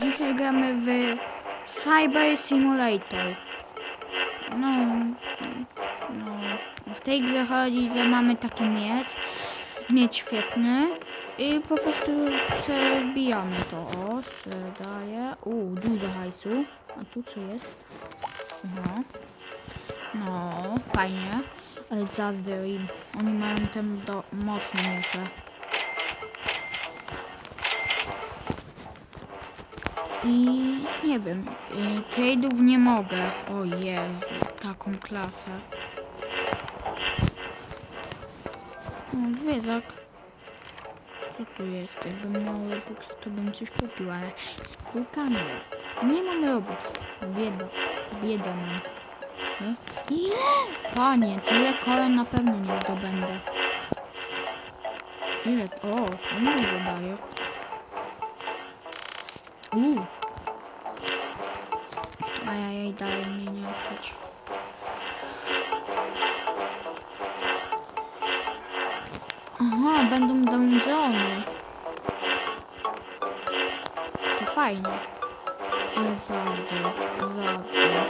Dzisiaj gramy w Cyber Simulator. No, no, w tej grze chodzi, że mamy taki miecz, miecz świetny i po prostu się wbijamy to. O, daje. U, dużo hajsu. A tu co jest? No, no, fajnie. Ale zazdro im. Oni mają ten do, mocne. I nie wiem, y, trade'ów nie mogę. O Jezu, taką klasę. O, zwierzak. Co tu jest? Jakbym miał Robux, to bym coś kupił, ale z kółkami jest. Nie mam Robux. Bieda. Bieda mam. Nie? Ile? Panie, tyle koron na pewno nie zdobędę. Ile? O, nie daje. Uuu. Ajajaj, dalej mnie nie stać. Aha, będą dungeony. To fajnie. Ale zazdro, zazdro,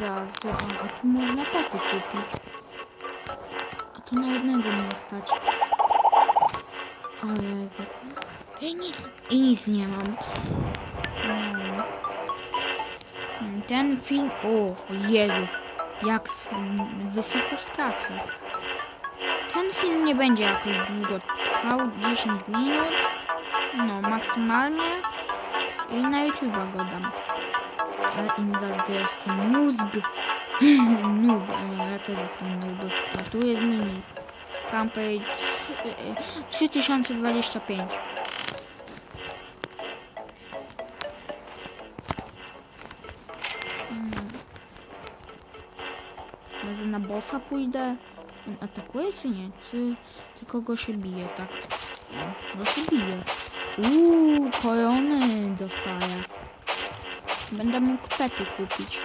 zazdro. A, a tu można pety kupić. A to na jednego mnie stać. Ale... I nic, I nic nie mam. No. Ten film... O, Jezu. Jak wysoko skacze. Ten film nie będzie jakoś długo trwał. 10 minut. No, maksymalnie. I na YouTube'a go dam. Ale im zazdrości mózg. noob. No, ja też jestem noob. A tu jest mini. Campage 3025. na bossa pójdę? On atakuje czy nie? Czy tylko go się bije, tak? No, się bije. Uuu, korony dostaję. Będę mógł pety kupić.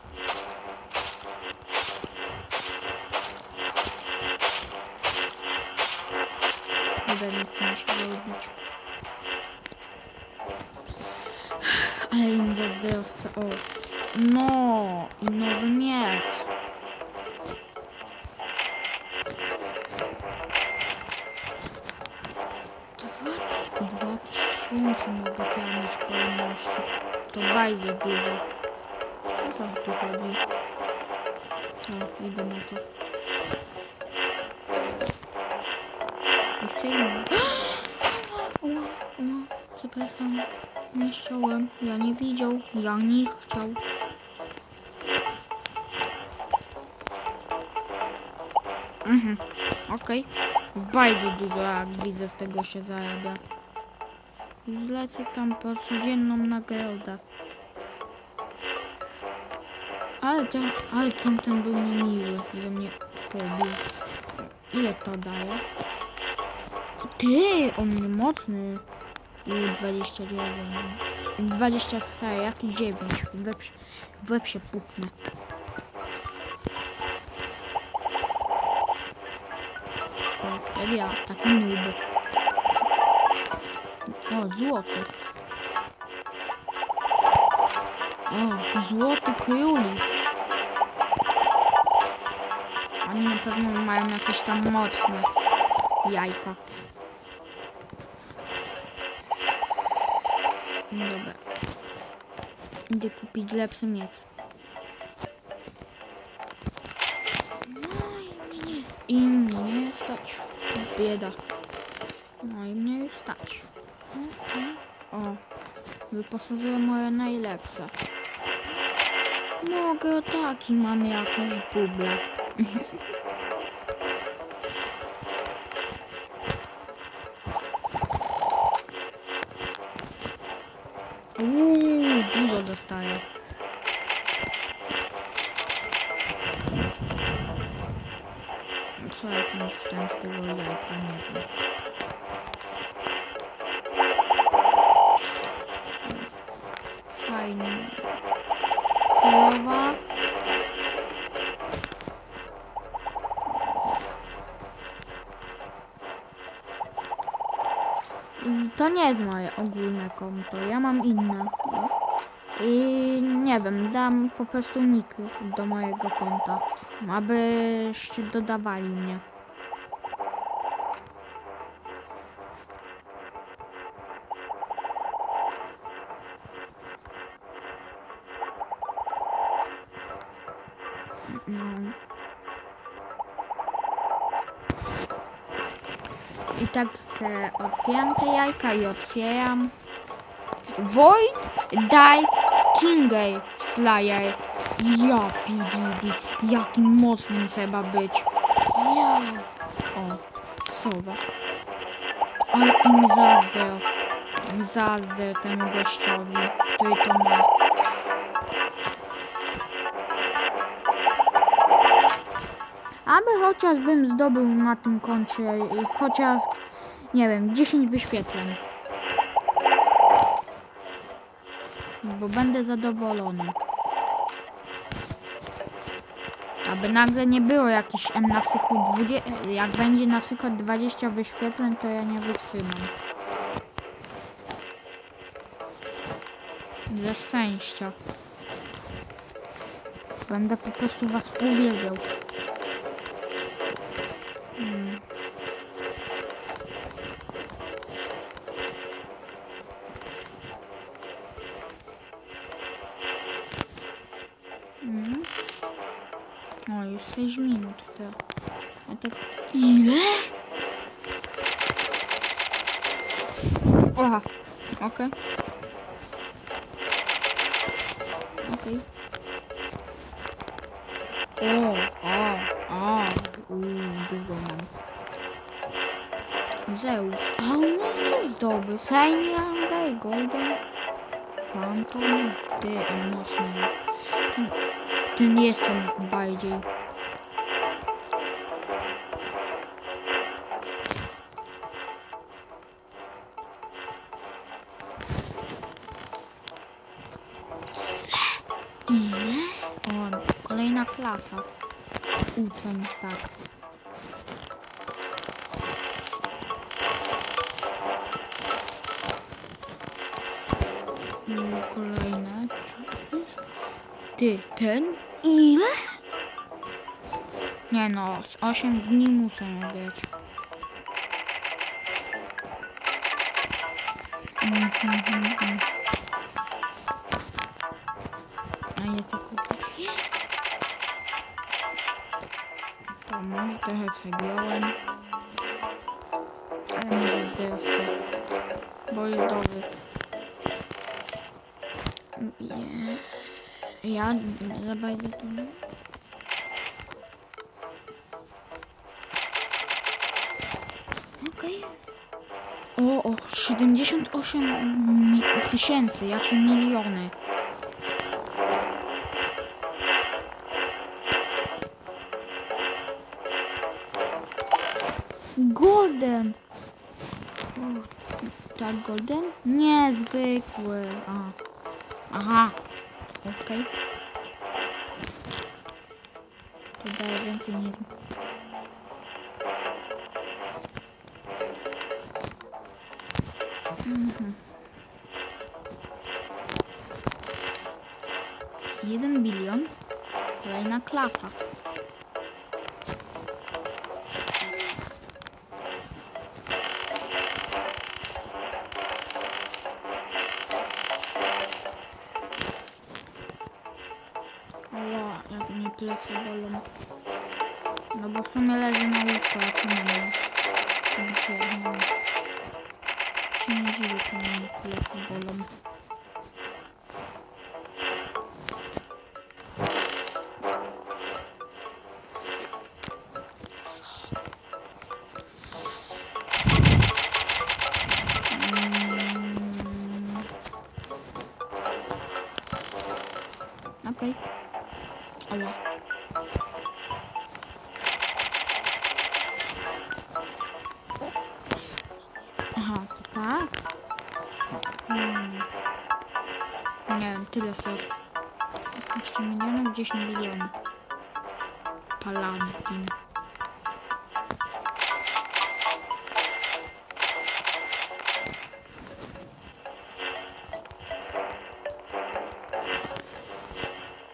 Nie chcę mi się robić. Ale im zazdrosca. O. No! I nowy miecz. Tysiące mogę mieć pojemności. To bardzo dużo. O co tu chodzi? O, idę na to. Ła, przepraszam. Nie chciałem. Ja nie widział. Ja nie chciał. Mhm. Okej. Bardzo dużo jak widzę z tego się zarabia. Zlecę tam po codzienną nagrodę. Ale, to, ale tamten był niemiły, że mnie pobił. Ile to daje? Ty, on mocny. U, 29. 24, jaki 9. W się- puknę. O, jak ja, taki noob. O, złoty. O, złoty królik. Oni na pewno mają jakieś tam mocne jajka. Dobra. Idę kupić lepszy miec. No i mnie nie, i mnie nie stać. Bieda. O, wyposażyłem moje najlepsze. Mogę taki mam jakąś bublę. Uuu, dużo dostaję. Co ja tam z tego jajka, nie wiem. Fajnie. Mm, To nie jest moje ogólne konto, ja mam inne. I nie wiem, dam po prostu nick do mojego konta, abyście dodawali mnie. Se otwieram te jajka i otwieram. Woj, daj, Kingay, Slayer. Ja, PDD, jakim mocnym trzeba być. Ja. O, sowa. Ale im zazdro. Zazdro temu gościowi, który to ma. Aby chociażbym zdobył na tym koncie chociaż, nie wiem, 10 wyświetleń. Bo będę zadowolony. Aby nagle nie było jakiś M na przykład 20, jak będzie na przykład 20 wyświetleń, to ja nie wytrzymam. Ze szczęścia. Będę po prostu was uwielbiał. Mm. 6 minut to. A tak ile? Aha, okej. Okej. O, a, a, uuu, dużo mam. Zeus. A on jest zdoby. Shiny Angel, Golden. Phantom. Ty, mocny. Ten, ten jestem bardziej. Klasa. Uczeń, tak. Mm, Kolejne. Ty, ten? Ile? Nie no, z 8 dni muszę. Mhm, mhm, mhm. A ja to trochę przegiąłem. Ale może zbiorę Bo jest dobry. Nie. Ja za bardzo to nie. Okej. O, o, 78 mi- tysięcy, jakie miliony. Golden! O, tak, golden? Niezwykły. Aha. Aha. Okej. To daje więcej niż... Mhm. Jeden bilion. Kolejna klasa. Plecy bolą. No bo w sumie leży na łóżku, a co mam? Co się nie dziwię, że mnie plecy bolą. Aha, to tak. Hmm. Nie wiem, tyle sobie. 15 milionów, 10 milionów. Palantin.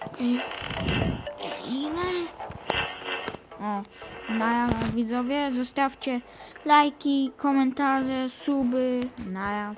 Okej. Ile? Widzowie, zostawcie lajki, komentarze, suby, na